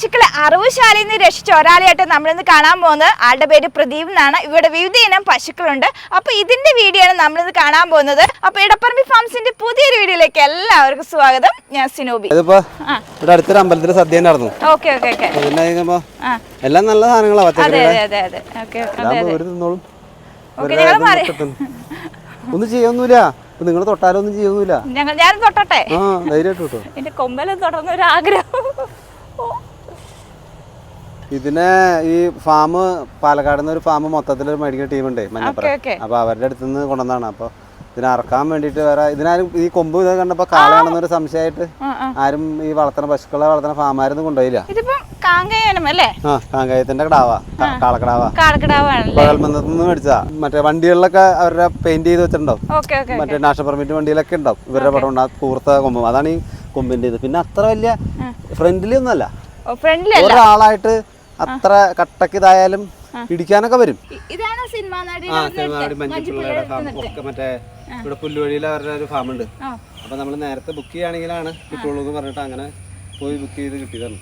പശുക്കളെ അറവുശാലയിൽ നിന്ന് രക്ഷിച്ച ഒരാളെയായിട്ട് നമ്മളിന്ന് കാണാൻ പോകുന്നത്. ആളുടെ പേര് പ്രദീപ് എന്നാണ്. ഇവിടെ വിവിധ ഇനം പശുക്കളുണ്ട്. അപ്പൊ ഇതിന്റെ വീഡിയോ ആണ് നമ്മളിന്ന് കാണാൻ പോകുന്നത്. അപ്പൊ ഇടപ്പറമ്പി ഫാംസിന്റെ പുതിയൊരു വീഡിയോയിലേക്ക് എല്ലാവർക്കും സ്വാഗതം. ഞാൻ സിനോബി. ഇതിപ്പോ ആ. ഇവിടെ അടുത്തൊരു അമ്പലത്തിൽ സദ്യ നടന്നു ഓക്കെ ഓക്കെ ഓക്കെ. പിന്നെ കഴിക്കുമ്പോ എല്ലാം നല്ല സാധനങ്ങളാ അതെ അതെ അതെ അതെ. ഓക്കെ അതെ അതെ. ഒരു തിന്നോളും. ഓക്കെ ഇവരുടെ ഞങ്ങൾ ഇതൊന്നും മാറി കിട്ടുന്നു. ഒന്നും ചെയ്യൊന്നുമില്ല. നിങ്ങൾ തൊട്ടാലൊന്നും ചെയ്യൊന്നുമില്ല. ഞാൻ തൊട്ടട്ടെ. ആ ധൈര്യമായിട്ട് കിട്ടും എന്റെ കൊമ്പലും തുടർന്ന ഒരു ആഗ്രഹം ഇതിനെ ഈ ഫാം പാലക്കാട് നിന്ന് ഒരു ഫാം മൊത്തത്തിൽ ഒരു മേടിക്കുന്ന ടീമുണ്ട് മഞ്ഞപ്പുറം. അപ്പൊ അവരുടെ അടുത്ത് നിന്ന് കൊണ്ടുവന്നതാണ്. അപ്പൊ ഇതിനെ അറക്കാൻ വേണ്ടിയിട്ട് വേറെ ഇതിനാരും ഈ കൊമ്പ് ഇത് കണ്ടപ്പോ കാളയാണെന്നൊരു സംശയമായിട്ട് ആരും ഈ വളർത്തണ പശുക്കളെ വളർത്തണ ഫാമാരൊന്നും കൊണ്ടുപോയില്ല. ആ കാങ്കായത്തിന്റെ കടാവാ കാളക്കടാവാ. നിന്ന് മേടിച്ചാ മറ്റേ വണ്ടികളിലൊക്കെ അവരുടെ പെയിന്റ് ചെയ്ത് വെച്ചിട്ടുണ്ടാവും. മറ്റേ നാഷണൽ പെർമിറ്റ് വണ്ടിയിലൊക്കെ ഉണ്ടാവും. ഇവരുടെ പടം ഉണ്ടാകും കൂർത്ത കൊമ്പ്. അതാണ് ഈ കൊമ്പിന്റെ ഇത് പിന്നെ അത്ര വലിയ ഫ്രണ്ട്ലി ഒന്നല്ല ഒരാളായിട്ട് അത്ര കട്ടക്ക് ഇതായാലും പിടിക്കാനൊക്കെ വരും. ഇതാണ് സിനിമ നടി ആ ഫാം ഒക്കെ മറ്റേ ഇവിടെ പുല്ലുവഴിയിൽ അവരുടെ ഒരു ഫാം ഉണ്ട്. അപ്പൊ നമ്മൾ നേരത്തെ ബുക്ക് ചെയ്യുകയാണെങ്കിലാണ് കിട്ടുള്ളൂ എന്ന് പറഞ്ഞിട്ട് അങ്ങനെ പോയി ബുക്ക് ചെയ്ത് കിട്ടിയതാണ്.